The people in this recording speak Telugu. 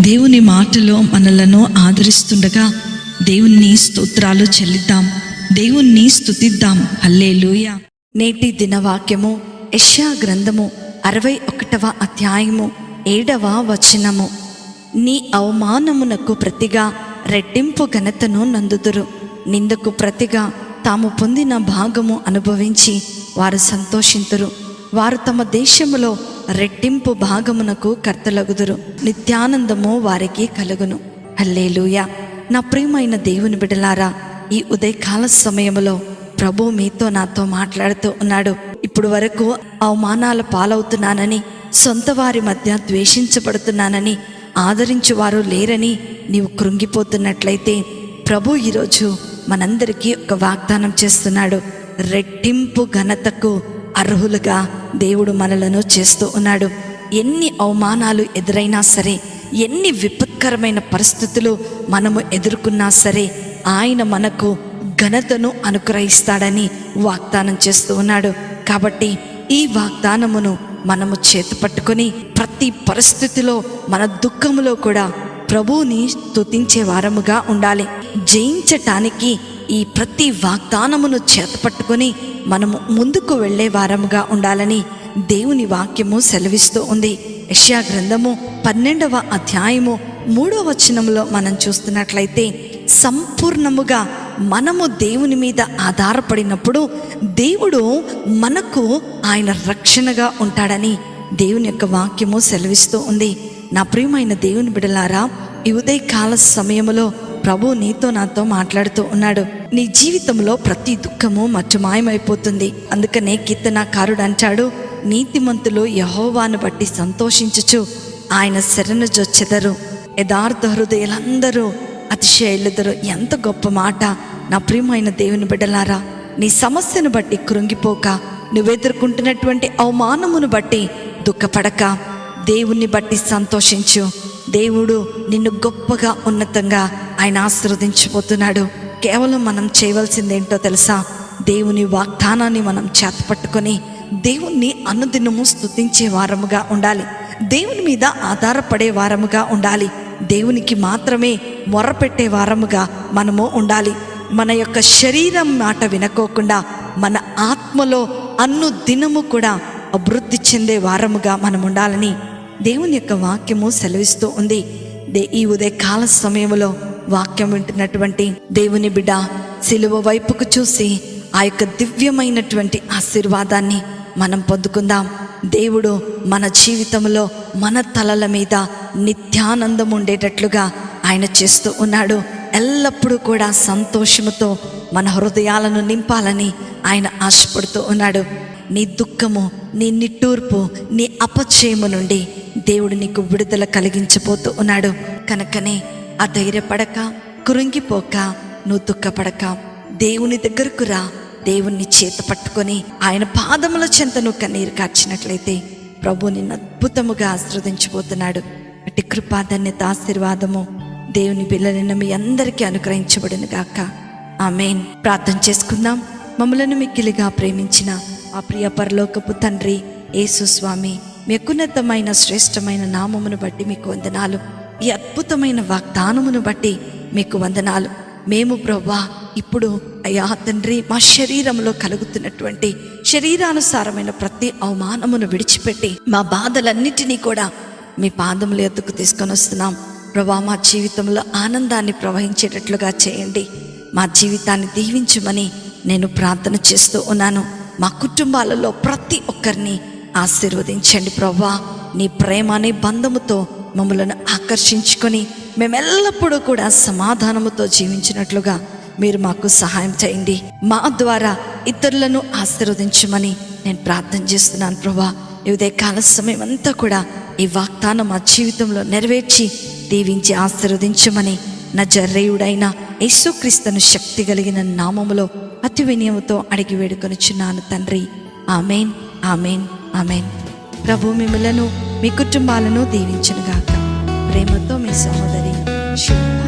దేవుని మాటలో మనలను ఆదరిస్తుండగా దేవుణ్ణి స్తోత్రాలు చెల్లిద్దాం. దేవుణ్ణి స్తుతిద్దాం. హల్లేలూయ. నేటి దినవాక్యము యష్యా గ్రంథము అరవై ఒకటవ అధ్యాయము ఏడవ వచనము. నీ అవమానమునకు ప్రతిగా రెట్టింపు ఘనతను నందుదురు. నిందకు ప్రతిగా తాము పొందిన భాగము అనుభవించి వారు సంతోషింతురు. వారు తమ దేశములో రెట్టింపు భాగమునకు కర్తలగుదురు. నిత్యానందము వారికి కలుగును. హల్లేలుయా. నా ప్రియమైన దేవుని బిడలారా ఈ ఉదయకాల సమయములో ప్రభు మీతో నాతో మాట్లాడుతూ ఉన్నాడు. ఇప్పుడు వరకు అవమానాల పాలవుతున్నానని సొంత వారి మధ్య ద్వేషించబడుతున్నానని ఆదరించువారు లేరని నీవు కృంగిపోతున్నట్లయితే ప్రభు ఈరోజు మనందరికీ ఒక వాగ్దానం చేస్తున్నాడు. రెట్టింపు ఘనతకు అర్హులుగా దేవుడు మనలను చేస్తూ ఉన్నాడు. ఎన్ని అవమానాలు ఎదురైనా సరే ఎన్ని విపత్కరమైన పరిస్థితులు మనము ఎదుర్కొన్నా సరే ఆయన మనకు ఘనతను అనుగ్రహిస్తాడని వాగ్దానం చేస్తూ ఉన్నాడు. కాబట్టి ఈ వాగ్దానమును మనము చేతపట్టుకొని ప్రతి పరిస్థితిలో మన దుఃఖములో కూడా ప్రభువుని స్తుతించే వారముగా ఉండాలి. జయించటానికి ఈ ప్రతి వాగ్దానమును చేతపట్టుకొని మనము ముందుకు వెళ్ళే వారముగా ఉండాలని దేవుని వాక్యము సెలవిస్తూ ఉంది. యష్యా గ్రంథము పన్నెండవ అధ్యాయము మూడవ వచనంలో మనం చూస్తున్నట్లయితే సంపూర్ణముగా మనము దేవుని మీద ఆధారపడినప్పుడు దేవుడు మనకు ఆయన రక్షణగా ఉంటాడని దేవుని యొక్క వాక్యము సెలవిస్తూ ఉంది. నా ప్రియమైన దేవుని బిడలారా ఈ ఉదయ సమయంలో ప్రభు నీతో నాతో మాట్లాడుతూ ఉన్నాడు. నీ జీవితంలో ప్రతి దుఃఖము మచ్చుమాయమైపోతుంది. అందుకనే కీర్తనాకారుడు అంటాడు నీతిమంతులు యహోవాను బట్టి సంతోషించుచు ఆయన శరణు జొచ్చెదరు యథార్థ హృదయులందరూ అతిశయలుదరు. ఎంత గొప్ప మాట. నా ప్రియమైన దేవుని బిడ్డలారా నీ సమస్యను బట్టి కృంగిపోక నువ్వెదుర్కొంటున్నటువంటి అవమానమును బట్టి దుఃఖపడక దేవుణ్ణి బట్టి సంతోషించు. దేవుడు నిన్ను గొప్పగా ఉన్నతంగా ఆయన ఆశీర్వదించిపోతున్నాడు. కేవలం మనం చేయవలసిందేంటో తెలుసా? దేవుని వాగ్దానాన్ని మనం చేతపట్టుకొని దేవుణ్ణి అనుదినము స్తుతించే వారముగా ఉండాలి. దేవుని మీద ఆధారపడే వారముగా ఉండాలి. దేవునికి మాత్రమే మొరపెట్టే వారముగా మనము ఉండాలి. మన యొక్క శరీరం మాట వినకోకుండా మన ఆత్మలో అన్ను దినము కూడా అభివృద్ధి చెందే వారముగా మనం ఉండాలని దేవుని యొక్క వాక్యము సెలవిస్తూ ఉంది. దే ఈ ఉదయ కాల సమయంలో వాక్యం వింటున్నటువంటి దేవుని బిడ్డ సిలువ వైపుకు చూసి ఆ యొక్క దివ్యమైనటువంటి ఆశీర్వాదాన్ని మనం పొందుకుందాం. దేవుడు మన జీవితంలో మన తలల మీద నిత్యానందం ఉండేటట్లుగా ఆయన చేస్తూ ఉన్నాడు. ఎల్లప్పుడూ కూడా సంతోషముతో మన హృదయాలను నింపాలని ఆయన ఆశపడుతూ ఉన్నాడు. నీ దుఃఖము నీ నిట్టూర్పు నీ అపచయము నుండి దేవుడు నీకు విడుదల కలిగించబోతూ ఉన్నాడు. కనుకనే ఆ ధైర్యపడక కురుంగిపోక నువ్వు దుఃఖపడక. దేవుని దగ్గరకు రా. దేవుణ్ణి చేత పట్టుకొని ఆయన పాదముల చెంత నువ్వు కన్నీరు కార్చినట్లయితే ప్రభు నిన్ను అద్భుతముగా ఆశ్రవదించబోతున్నాడు. అటు కృపాధన్యత ఆశీర్వాదము దేవుని పిల్లలైన మీ అందరికీ అనుగ్రహించబడును గాక. ఆమెన్. ప్రార్థన చేసుకుందాం. మమ్మలను మిక్కిలిగా ప్రేమించిన ఆ ప్రియ పరలోకపు తండ్రి యేసుస్వామి. మీ శ్రేష్టమైన నామమును బట్టి మీకు వందనాలు. ఈ అద్భుతమైన వాగ్దానమును బట్టి మీకు వందనాలు. మేము ప్రవ్వా ఇప్పుడు అయ్యా తండ్రి మా శరీరంలో కలుగుతున్నటువంటి శరీరానుసారమైన ప్రతి అవమానమును విడిచిపెట్టి మా బాధలన్నిటినీ కూడా మీ పాదముల ఎద్దుకు తీసుకొని వస్తున్నాం. ప్రభా మా జీవితంలో ఆనందాన్ని ప్రవహించేటట్లుగా చేయండి. మా జీవితాన్ని దీవించమని నేను ప్రార్థన చేస్తూ ఉన్నాను. మా కుటుంబాలలో ప్రతి ఒక్కరిని ఆశీర్వదించండి ప్రభా నీ ప్రేమ అనే బంధముతో మమ్మలను ఆకర్షించుకొని మేమెల్లప్పుడూ కూడా సమాధానముతో జీవించినట్లుగా మీరు మాకు సహాయం చేయండి. మా ద్వారా ఇతరులను ఆశీర్వదించమని నేను ప్రార్థన చేస్తున్నాను ప్రభా ఇదే కాల సమయం అంతా కూడా ఈ వాగ్దానం మా జీవితంలో నెరవేర్చి దీవించి ఆశీర్వదించమని నా జర్రేయుడైన యేసుక్రీస్తును శక్తి కలిగిన నామములో అతి వినయముతో అడిగి వేడుకొనుచున్నాను తండ్రి. ఆమెన్. ఆమెన్. ఆమెన్. ప్రభు మిమ్మలను మీ కుటుంబాలను దీవించనుగాక ప్రేమతో మీ సహోదరి శివ